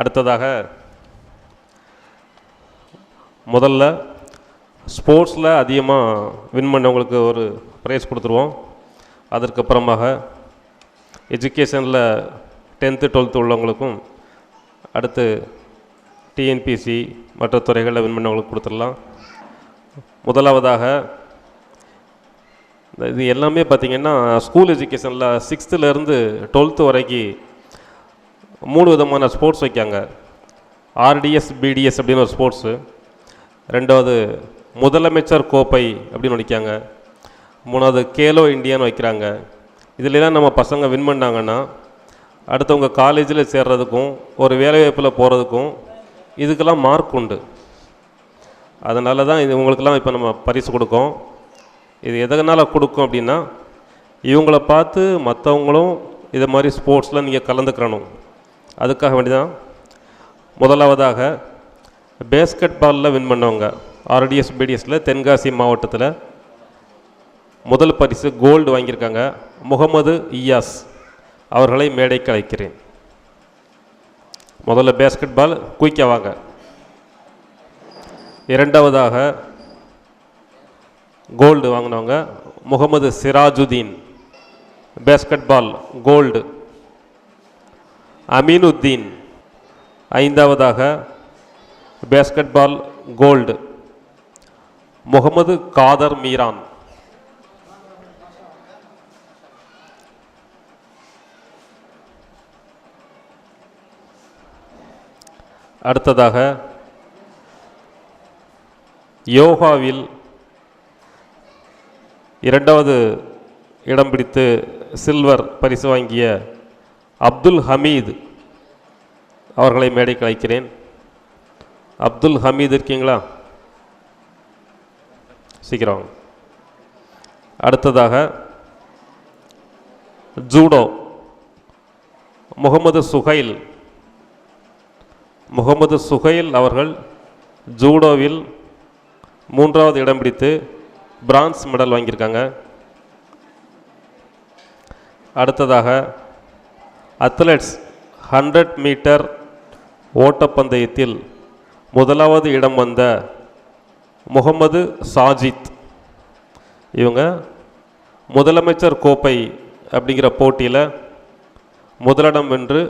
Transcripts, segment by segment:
அடுத்ததாக முதல்ல ஸ்போர்ட்ஸில் அதிகமாக வின் பண்ணவங்களுக்கு ஒரு ப்ரைஸ் கொடுத்துருவோம். அதற்கப்புறமாக எஜுகேஷனில் டென்த்து டுவெல்த்து உள்ளவங்களுக்கும் அடுத்து டிஎன்பிசி மற்ற துறைகளில் வின் பண்ணவங்களுக்கு கொடுத்துடலாம். முதலாவதாக இந்த இது எல்லாமே பார்த்திங்கன்னா ஸ்கூல் எஜுகேஷனில் சிக்ஸ்த்துலேருந்து டுவெல்த்து வரைக்கும் மூணு விதமான ஸ்போர்ட்ஸ் வைக்காங்க ஆர்டிஎஸ் பிடிஎஸ் அப்படின்னு ஒரு ஸ்போர்ட்ஸு ரெண்டாவது முதலமைச்சர் கோப்பை அப்படின்னு வைக்காங்க. மூணாவது கேலோ இந்தியான்னு வைக்கிறாங்க. இதுலலாம் நம்ம பசங்க வின் பண்ணாங்கன்னா அடுத்தவங்க காலேஜில் சேர்கிறதுக்கும் ஒரு வேலைவாய்ப்பில் போகிறதுக்கும் இதுக்கெல்லாம் மார்க் உண்டு. அதனால தான் இது உங்களுக்கெல்லாம் இப்போ நம்ம பரிசு கொடுக்கோம். இது எதனால் கொடுக்கும் அப்படின்னா இவங்கள பார்த்து மற்றவங்களும் இதை மாதிரி ஸ்போர்ட்ஸில் நீங்கள் கலந்துக்கிறணும் அதுக்காக வேண்டி தான் முதலாவதாக பேஸ்கெட் பாலில் வின் பண்ணவங்க ஆர்டிஎஸ் பிடிஎஸில் தென்காசி மாவட்டத்தில் முதல் பரிசு கோல்டு வாங்கியிருக்காங்க. முகமது இயாஸ் அவர்களை மேடைக்கு அழைக்கிறேன். முதல்ல பேஸ்கெட் பால் குயிக்காக வாங்க. இரண்டாவதாக கோல்டு வாங்கினவங்க Mohammed Sirajudeen. Basketball gold Aminuddin. ஐந்தாவதாக பேஸ்கெட் பால் கோல்டு முகமது காதர் மீரான். அடுத்ததாக யோகாவில் இரண்டாவது இடம் பிடித்து சில்வர் பரிசு வாங்கிய அப்துல் ஹமீது அவர்களை மேடைக்கு அழைக்கிறேன். அப்துல் ஹமீது இருக்கீங்களா? சீக்கிரம். அடுத்ததாக ஜூடோ முகமது சுஹைல் முகமது சுஹைல் அவர்கள் ஜூடோவில் மூன்றாவது இடம் பிடித்து பிரான்ஸ் மெடல் வாங்கியிருக்காங்க. அடுத்ததாக அத்லெட்ஸ் ஹண்ட்ரட் மீட்டர் ஓட்டப்பந்தயத்தில் முதலாவது இடம் வந்த முகமது சாஜித். இவங்க முதலமைச்சர் கோப்பை அப்படிங்கிற போட்டியில் முதலிடம் வென்று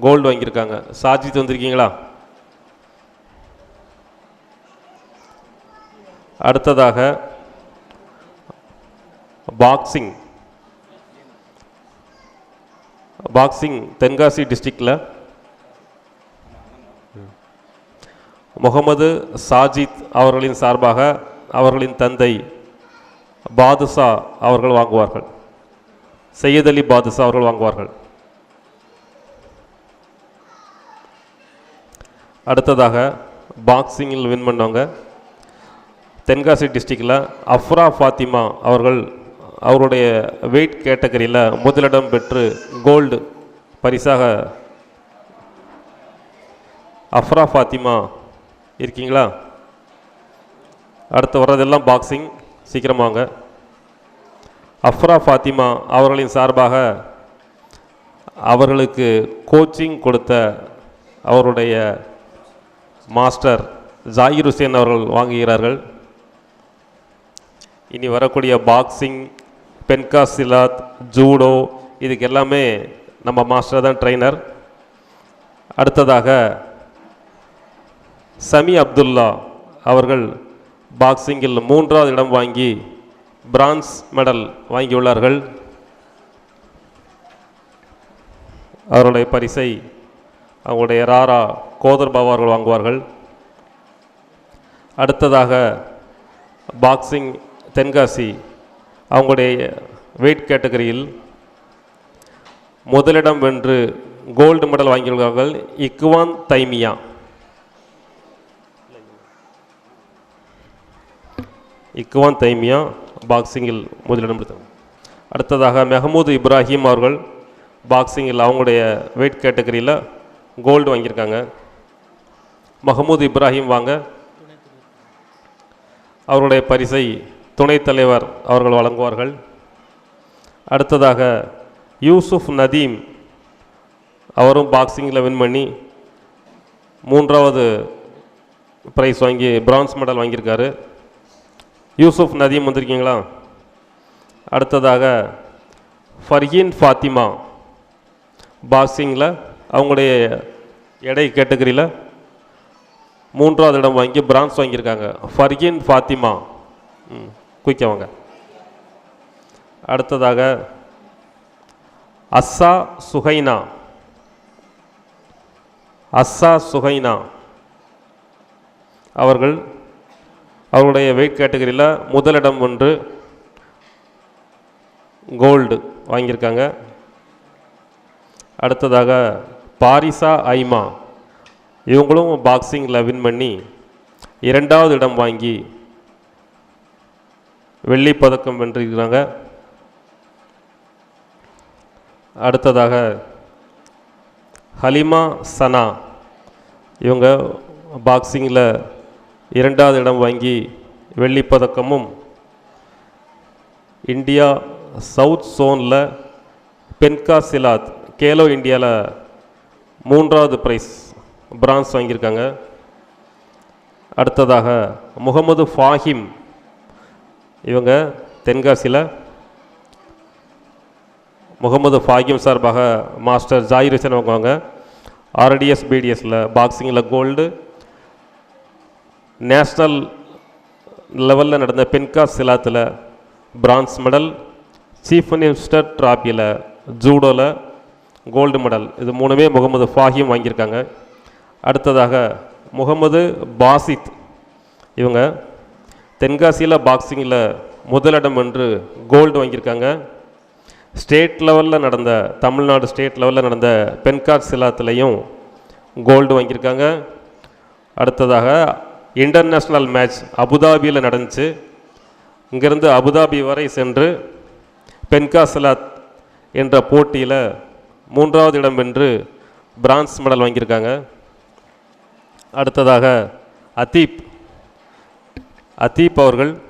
கோல்டு வாங்கியிருக்காங்க. சாஜித் வந்திருக்கீங்களா? அடுத்ததாக பாக்ஸிங் பாக்ஸிங் தென்காசி டிஸ்ட்ரிக்டில் முகமது சாஜித் அவர்களின் சார்பாக அவர்களின் தந்தை பாதுஷா அவர்கள் வாங்குவார்கள். சையத் அலி பாதுஷா அவர்கள் வாங்குவார்கள். அடுத்ததாக பாக்ஸிங்கில் வின் பண்ணவங்க தென்காசி டிஸ்ட்ரிக்டில் அஃப்ரா ஃபாத்திமா அவர்கள் அவருடைய வெயிட் கேட்டகரியில் முதலிடம் பெற்று கோல்டு பரிசாக அஃப்ரா ஃபாத்திமா இருக்கீங்களா? அடுத்து வர்றதெல்லாம் பாக்ஸிங் சீக்கிரமாங்க அஃப்ரா ஃபாத்திமா அவர்களின் சார்பாக அவர்களுக்கு கோச்சிங் கொடுத்த அவருடைய மாஸ்டர் ஜாகிர் ஹுசேன் அவர்கள் வாங்குகிறார்கள். இனி வரக்கூடிய பாக்ஸிங் பென்கா சிலாத் ஜூடோ இதுக்கு எல்லாமே நம்ம மாஸ்டர் தான் ட்ரைனர். அடுத்ததாக சமி அப்துல்லா அவர்கள் பாக்ஸிங்கில் மூன்றாவது இடம் வாங்கி பிரான்ஸ் மெடல் வாங்கியுள்ளார்கள். அவருடைய பரிசை அவங்களுடைய ராரா கோதர் பாபா அவர்கள் வாங்குவார்கள். அடுத்ததாக பாக்ஸிங் தென்காசி அவங்களுடைய வெயிட் கேட்டகரியில் முதலிடம் வென்று கோல்டு மெடல் வாங்கியுள்ளார்கள் இக்குவான் தைமியா. இக்குவான் தைமியா பாக்ஸிங்கில் முதலிடம் பிடித்தார் அடுத்ததாக மெஹமூது இப்ராஹிம் அவர்கள் பாக்ஸிங்கில் அவங்களுடைய வெயிட் கேட்டகரியில் கோல்டு வாங்கியிருக்காங்க. மஹமூது இப்ராஹிம் வாங்க அவருடைய பரிசை துணைத் தலைவர் அவர்கள் வழங்குவார்கள். அடுத்ததாக யூசுப் நதீம் அவரும் பாக்ஸிங்கில் வின் பண்ணி மூன்றாவது ப்ரைஸ் வாங்கி பிரான்ஸ் மெடல் வாங்கியிருக்காரு. யூசுப் நதீம் வந்திருக்கீங்களா? அடுத்ததாக ஃபர்ஹீன் ஃபாத்திமா பாக்ஸிங்கில் அவங்களுடைய எடை கேட்டகரியில் மூன்றாவது இடம் வாங்கி பிரான்ஸ் வாங்கியிருக்காங்க. ஃபர்ஹீன் ஃபாத்திமா. ம். குயிக்கவங்க. அடுத்ததாக அஸ்ஸா சுஹைனா. அஸ்ஸா சுஹைனா. அவர்கள் அவருடைய வெயிட் கேட்டகரியில் முதலிடம் ஒன்று கோல்டு வாங்கியிருக்காங்க. அடுத்ததாக பாரிசா ஐமா. இவங்களும் பாக்ஸிங்கில் வின் பண்ணி இரண்டாவது இடம் வாங்கி வெள்ளி பதக்கம் வென்றிருக்கிறாங்க. அடுத்ததாக ஹலிமா சனா. இவங்க பாக்ஸிங்கில் இரண்டாவது இடம் வாங்கி வெள்ளி பதக்கமும் இந்தியா சவுத் சோனில் பென்கா சிலாத் கேலோ இந்தியாவில் மூன்றாவது ப்ரைஸ் பிரான்ஸ் வாங்கியிருக்காங்க. அடுத்ததாக முகமது ஃபாஹிம் இவங்க தென்காசியில் முகமது ஃபாகிம் சார்பாக மாஸ்டர் ஜாயிர் ஹுசேன் வாங்குவாங்க ஆர்டிஎஸ் பிடிஎஸில் பாக்ஸிங்கில் கோல்டு நேஷ்னல் லெவலில் நடந்த பென்கா சிலாத்தில் பிரான்ஸ் மெடல் சீஃப் மினிஸ்டர் ட்ராஃபியில் ஜூடோவில் கோல்டு மெடல் இது மூணுமே முகமது ஃபாஹிம் வாங்கியிருக்காங்க. அடுத்ததாக முகமது பாசித் இவங்க தென்காசியில் பாக்ஸிங்கில் முதலிடம் வென்று கோல்டு வாங்கியிருக்காங்க. ஸ்டேட் லெவலில் நடந்த தமிழ்நாடு ஸ்டேட் லெவலில் நடந்த பென்கார் சிலாத்துலேயும் கோல்டு வாங்கியிருக்காங்க. அடுத்ததாக இன்டர்நேஷ்னல் மேட்ச் அபுதாபியில் நடந்துச்சு. இங்கேருந்து அபுதாபி வரை சென்று பென்கா சிலாத் என்ற போட்டியில் மூன்றாவது இடம் வென்று பிரான்ஸ் மெடல் வாங்கியிருக்காங்க. அடுத்ததாக அதீப் அதீப் அவர்கள்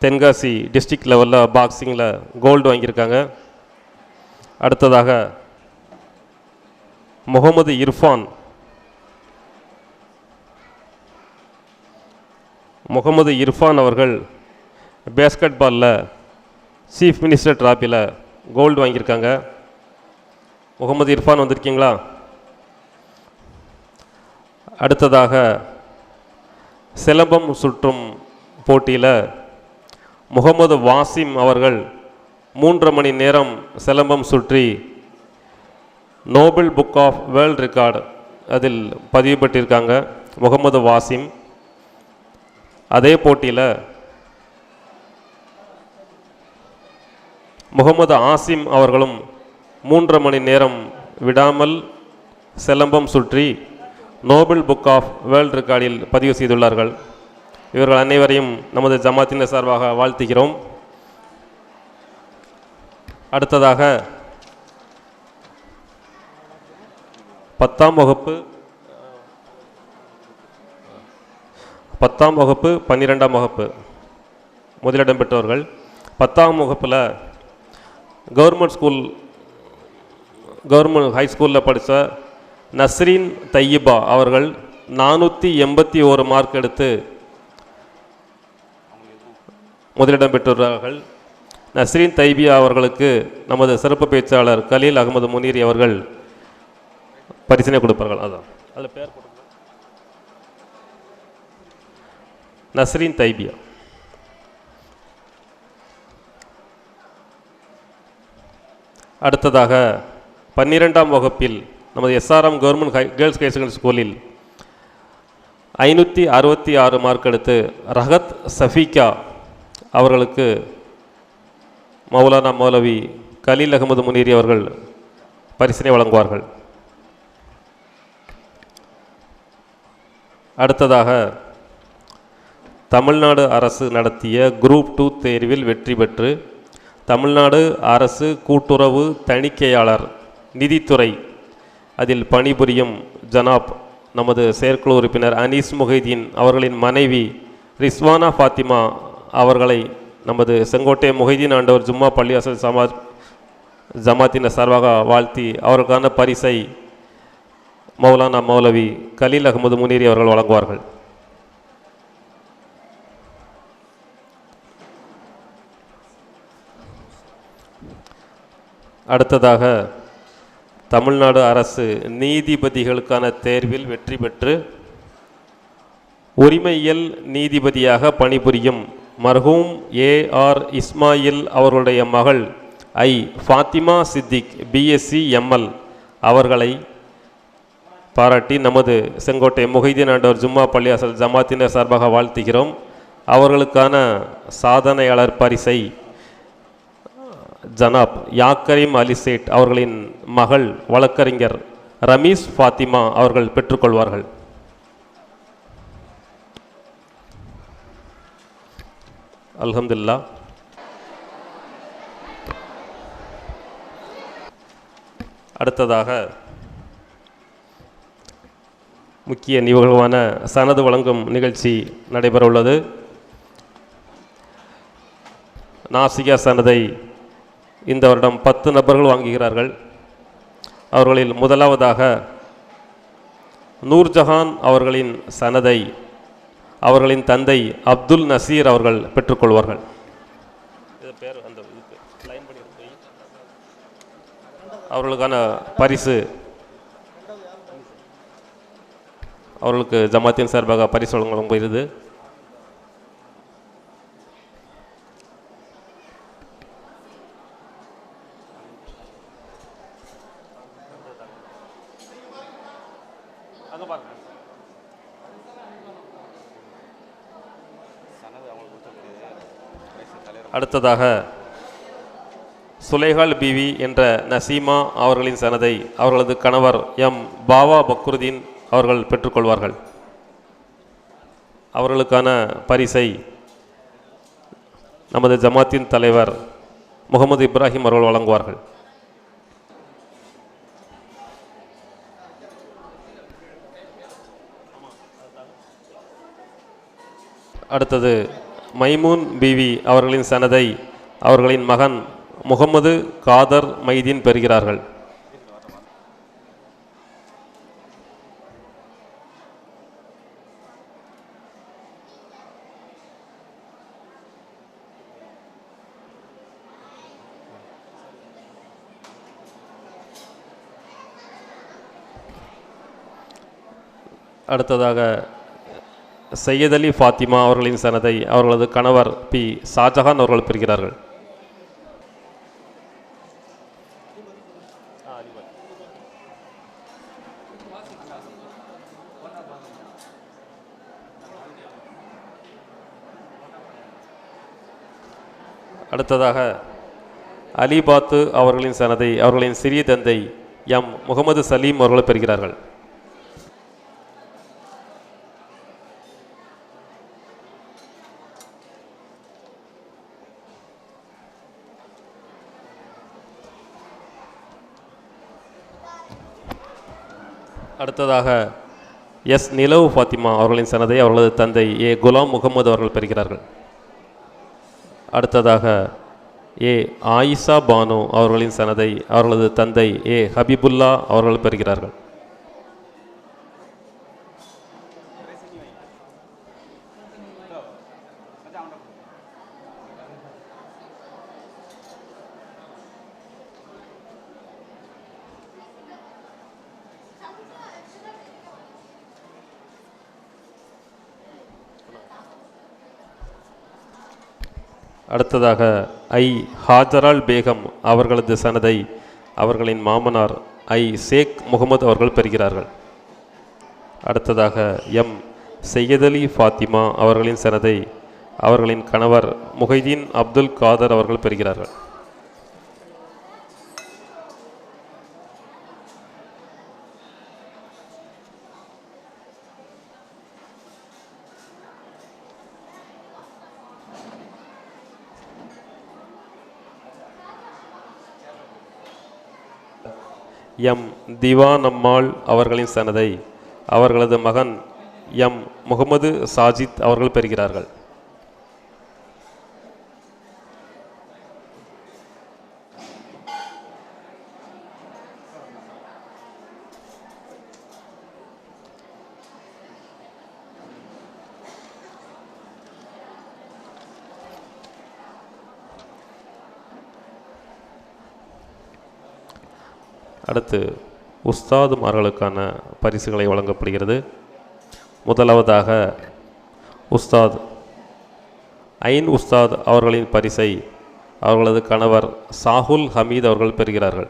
தென்காசி டிஸ்ட்ரிக்ட் லெவலில் பாக்ஸிங்கில் கோல்டு வாங்கியிருக்காங்க. அடுத்ததாக முகமது இர்ஃபான். முகமது இர்ஃபான் அவர்கள் பேஸ்கெட் பாலில் சீஃப் மினிஸ்டர் டிராபியில் கோல்டு வாங்கியிருக்காங்க. முகமது இர்ஃபான் வந்திருக்கீங்களா? அடுத்ததாக சிலம்பம் சுற்றும் போட்டியில் முகமது வாசிம் அவர்கள் மூன்று மணி நேரம் சிலம்பம் சுற்றி noble book of world record அதில் பதிவு பெற்றிருக்காங்க முகமது வாசிம். அதே போட்டியில் முகமது ஆசிம் அவர்களும் மூன்று மணி நேரம் விடாமல் சிலம்பம் சுற்றி நோபல் புக் ஆஃப் வேர்ல்ட் ரெக்கார்டில் பதிவு செய்துள்ளார்கள். இவர்கள் அனைவரையும் நமது ஜமாத்தின சார்பாக வாழ்த்துகிறோம். அடுத்ததாக பத்தாம் வகுப்பு பத்தாம் வகுப்பு பன்னிரெண்டாம் வகுப்பு முதலிடம் பெற்றவர்கள் பத்தாம் வகுப்பில் கவர்மெண்ட் ஸ்கூல் கவர்மெண்ட் ஹை ஸ்கூலில் படித்த நஸ்ரீன் தையிபா அவர்கள் நானூற்றி எண்பத்தி ஓரு மார்க் எடுத்து முதலிடம் பெற்றுள்ளார்கள். நஸ்ரீன் தைபியா அவர்களுக்கு நமது சிறப்பு பேச்சாளர் கலீல் அகமது முனீரி அவர்கள் பரிசனை கொடுப்பார்கள். அதான். அதில் பேர் நஸ்ரீன் தைபியா அடுத்ததாக பன்னிரெண்டாம் வகுப்பில் நமது SRM government high girls higher secondary ஸ்கூலில் ஐநூற்றி அறுபத்தி ஆறு மார்க் எடுத்து ரஹத் சஃபிகா அவர்களுக்கு மௌலானா மௌலவி கலீல் அகமது முனீரி அவர்கள் பரிசினை வழங்குவார்கள். அடுத்ததாக தமிழ்நாடு அரசு நடத்திய குரூப் டூ தேர்வில் வெற்றி பெற்று தமிழ்நாடு அரசு கூட்டுறவு தணிக்கையாளர் நிதித்துறை அதில் பணிபுரியும் ஜனாப் நமது செயற்குழு உறுப்பினர் அனீஸ் முஹைதீன் அவர்களின் மனைவி ரிஸ்வானா ஃபாத்திமா அவர்களை நமது செங்கோட்டை முஹைதீன் ஆண்டவர் ஜும்மா பள்ளியாசல் சமாஜ் ஜமாத்தின் சார்பாக வாழ்த்தி அவருக்கான பரிசை மௌலானா மௌலவி கலீல் அகமது முனீரி அவர்கள் வழங்குவார்கள். அடுத்ததாக தமிழ்நாடு அரசு நீதிபதிகளுக்கான தேர்வில் வெற்றி பெற்று உரிமையியல் நீதிபதியாக பணிபுரியும் மர்ஹூம் ஏ ஆர் இஸ்மாயில் அவர்களுடைய மகள் I Fathima Siddiq BSc ML அவர்களை பாராட்டி நமது செங்கோட்டை முகைதீன் ஆண்டவர் ஜும்மா பள்ளியாசல் ஜமாத்தினர் சார்பாக வாழ்த்துகிறோம். அவர்களுக்கான சாதனையாளர் பரிசை ஜனாப் யாக்கரீம் அலிசேட் அவர்களின் மகள் வழக்கறிஞர் ரமீஸ் ஃபாத்திமா அவர்கள் பெற்றுக்கொள்வார்கள். அல்ஹம்துலில்லாஹ் அடுத்ததாக முக்கிய நிகழ்வான சனது வழங்கும் நிகழ்ச்சி நடைபெறவுள்ளது. நாசிகா சனதை இந்த வருடம் பத்து நபர்கள் வாங்குகிறார்கள். அவர்களில் முதலாவதாக நூர்ஜஹான் அவர்களின் சனதை அவர்களின் தந்தை அப்துல் நசீர் அவர்கள் பெற்றுக்கொள்வார்கள். அவர்களுக்கான பரிசு அவர்களுக்கு ஜமாத்தின் சார்பாக பரிசு வழங்கப்படுகிறது அடுத்ததாக சுலைஹால் பிவி என்ற நசீமா அவர்களின் சனதை அவர்களது கணவர் எம் பாவா பக்ருதீன் அவர்கள் பெற்றுக்கொள்வார்கள். அவர்களுக்கான பரிசை நமது ஜமாத்தின் தலைவர் முகமது இப்ராஹிம் அவர்கள் வழங்குவார்கள். அடுத்தது மைமூன் பிவி அவர்களின் சனதை அவர்களின் மகன் முகமது காதர் மைதீன் பெறுகிறார்கள். அடுத்ததாக சையத் அலி ஃபாத்திமா அவர்களின் சனதை அவர்களது கணவர் பி. ஷாஜஹான் அவர்கள் பெறுகிறார்கள். அடுத்ததாக அலிபாத்து அவர்களின் சனதை அவர்களின் சிறிய தந்தை எம். முகமது சலீம் அவர்கள் பெறுகிறார்கள். அடுத்ததாக எஸ் நிலவு ஃபாத்திமா அவர்களின் சனதை அவர்களது தந்தை ஏ குலாம் முகமது அவர்கள் பெறுகிறார்கள். அடுத்ததாக ஏ ஆயிஷா பானு அவர்களின் சனதை அவர்களது தந்தை ஏ ஹபிபுல்லா அவர்கள் பெறுகிறார்கள். அடுத்ததாக ஐ ஹாஜரால் பேகம் அவர்களது சனதை அவர்களின் மாமனார் ஐ ஷேக் முகமது அவர்கள் பெறுகிறார்கள். அடுத்ததாக எம் சையதலி ஃபாத்திமா அவர்களின் சனதை அவர்களின் கணவர் முஹைதீன் அப்துல் காதர் அவர்கள் பெறுகிறார்கள். எம் திவான் அம்மாள் அவர்களின் சனதை அவர்களது மகன் எம் முகமது சாஜித் அவர்கள் பெறுகிறார்கள். அடுத்து உஸ்தாதுமார்களுக்கான பரிசுகளை வழங்கப்படுகிறது. முதலாவதாக உஸ்தாத் ஐன் உஸ்தாத் அவர்களின் பரிசை அவர்களது கணவர் சாகுல் ஹமீத் அவர்கள் பெறுகிறார்கள்.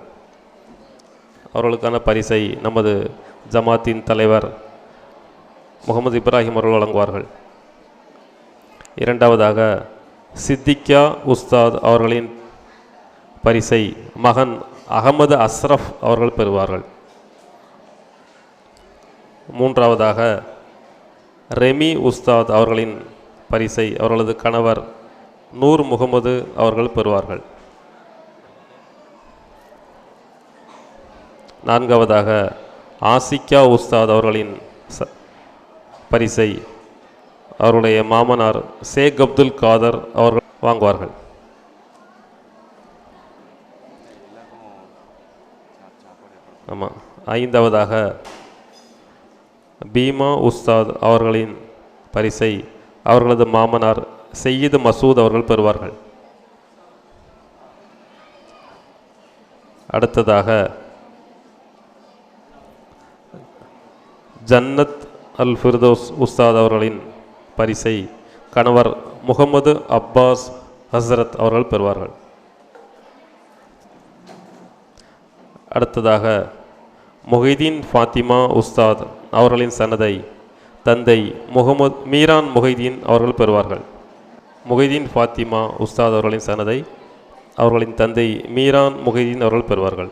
அவர்களுக்கான பரிசை நமது ஜமாத்தின் தலைவர் முகமது இப்ராஹிம் அவர்கள் வழங்குவார்கள். இரண்டாவதாக சித்திக்யா உஸ்தாத் அவர்களின் பரிசை மகன் அகமது அஸ்ரஃப் அவர்கள் பெறுவார்கள். மூன்றாவதாக ரெமி உஸ்தாத் அவர்களின் பரிசை அவர்களது கணவர் நூர் முகமது அவர்கள் பெறுவார்கள். நான்காவதாக ஆசிக்கா உஸ்தாத் அவர்களின் ச பரிசை அவருடைய மாமனார் ஷேக் அப்துல் காதர் அவர்கள் வாங்குவார்கள். ஆமாம் ஐந்தாவதாக பீமா உஸ்தாத் அவர்களின் பரிசை அவர்களது மாமனார் செய்யிது மசூத் அவர்கள் பெறுவார்கள். அடுத்ததாக ஜன்னத் அல் ஃபிர்தோஸ் உஸ்தாத் அவர்களின் பரிசை கணவர் முகமது அப்பாஸ் ஹசரத் அவர்கள் பெறுவார்கள். அடுத்ததாக முஹிதீன் ஃபாத்திமா உஸ்தாத் அவர்களின் சன்னதை தந்தை முகமது மீரான் முஹிதீன் அவர்கள் பெறுவார்கள். முஹிதீன் ஃபாத்திமா உஸ்தாத் அவர்களின் சன்னதை அவர்களின் தந்தை மீரான் முஹிதீன் அவர்கள் பெறுவார்கள்.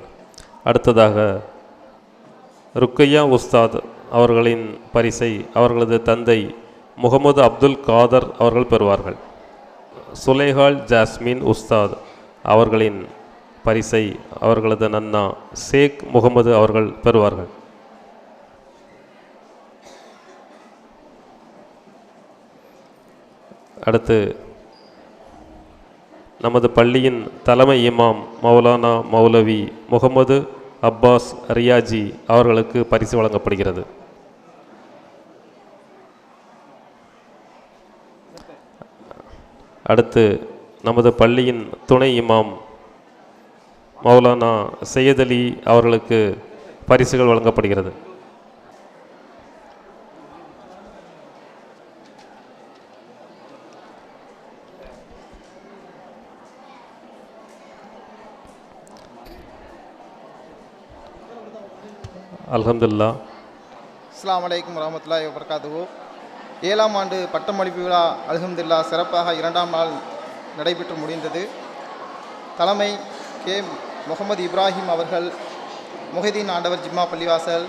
அடுத்ததாக ருக்கையா உஸ்தாத் அவர்களின் பரிசை அவர்களது தந்தை முகமது அப்துல் காதர் அவர்கள் பெறுவார்கள். சுலேஹால் ஜாஸ்மின் உஸ்தாத் அவர்களின் பரிசை அவர்களது நன்னா ஷேக் முகமது அவர்கள் பெறுவார்கள். அடுத்து நமது பள்ளியின் தலைமை இமாம் மௌலானா மௌலவி முகமது அப்பாஸ் ரியாஜி அவர்களுக்கு பரிசு வழங்கப்படுகிறது. அடுத்து நமது பள்ளியின் துணை இமாம் மௌலானா சையத் அலி அவர்களுக்கு பரிசுகள் வழங்கப்படுகிறது. அலமதுல்லா அஸ்லாம் அலைக்கும் வரமத்துல்லாஹி வபரகாத்துஹு. ஏழாம் ஆண்டு பட்டமளிப்பு விழா அலகம்துல்லா சிறப்பாக இரண்டாம் நாள் நடைபெற்று முடிந்தது. தலைமை கே முகமது இப்ராஹிம் அவர்கள் முஹிதீன் ஆண்டவர் ஜிம்மா பள்ளிவாசல்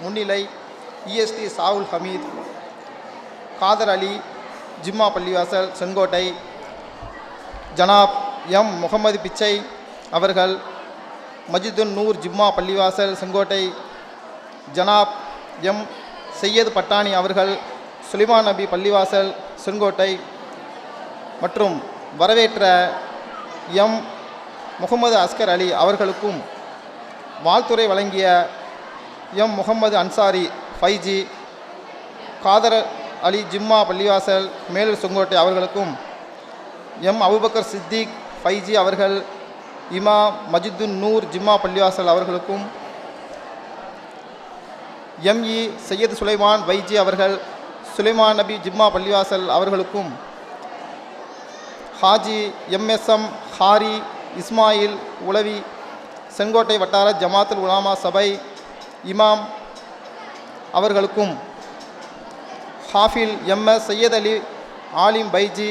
முன்னிலை இஎஸ்டி சாவுல் ஹமீத் காதர் அலி ஜிம்மா பள்ளிவாசல் செங்கோட்டை ஜனாப் எம் முகமது பிச்சை அவர்கள் மஜிதுன் நூர் ஜிம்மா பள்ளிவாசல் செங்கோட்டை ஜனாப் எம் செய்யது பட்டாணி அவர்கள் சுலிமான் நபி பள்ளிவாசல் செங்கோட்டை மற்றும் வரவேற்ற எம் முகமது அஸ்கர் அலி அவர்களுக்கும் வாழ்த்துரை வழங்கிய எம் முகமது அன்சாரி ஃபைஜி காதர் அலி ஜிம்மா பள்ளிவாசல் மேலூர் செங்கோட்டை அவர்களுக்கும் எம் அபுபக்கர் சித்திக் ஃபைஜி அவர்கள் இமா மஜிதுன் நூர் ஜிம்மா பள்ளிவாசல் அவர்களுக்கும் எம்இ சையத் சுலைமான் வைஜி அவர்கள் சுலைமான் நபி ஜிம்மா பள்ளிவாசல் அவர்களுக்கும் ஹாஜி எம்எஸ்எம் ஹாரி இஸ்மாயில் உளவி செங்கோட்டை வட்டார ஜமாத்துல் உலாமா சபை இமாம் அவர்களுக்கும் ஹாஃபில் எம்எஸ் சையத் அலி ஆலிம் பைஜி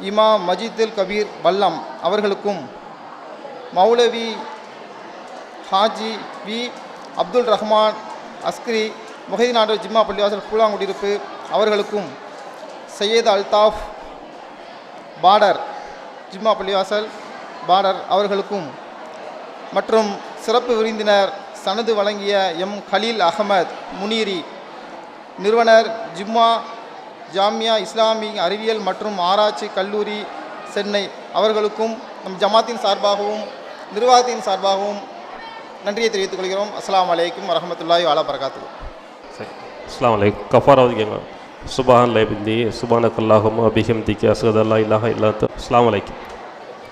இமாம் மஜிதுல் கபீர் வல்லம் அவர்களுக்கும் மௌலவி ஹாஜி வி அப்துல் ரஹ்மான் அஸ்கிரி முஹதீன் ஆண்டவர் ஜிம்மா பள்ளிவாசல் கூழாங்குடியிருப்பு அவர்களுக்கும் சையத் அல்தாஃப் பார்டர் ஜிம்மா பள்ளிவாசல் பாரர் அவர்களுக்கும் மற்றும் சிறப்பு விருந்தினர் சனது வழங்கிய எம். கலீல் அகமத் முனீரி நிறுவனர் ஜிம்மா ஜாமியா இஸ்லாமிய அறிவியல் மற்றும் ஆராய்ச்சி கல்லூரி சென்னை அவர்களுக்கும் நம் ஜமாத்தின் சார்பாகவும் நிர்வாகத்தின் சார்பாகவும் நன்றியை தெரிவித்துக் கொள்கிறோம். அஸ்லாம் அலைக்கும் வரமத்துல்லாய் வாலா பரகாத்து சரி. அஸ்லாம் வலைக்கம் கஃபாராவது சுபான் லைபிந்தி சுபானக்கல்லாஹும் அபிஹம் திக்கு அசதல்லா இல்லாஹ இல்லாத்து அஸ்லாம் வலைக்கம்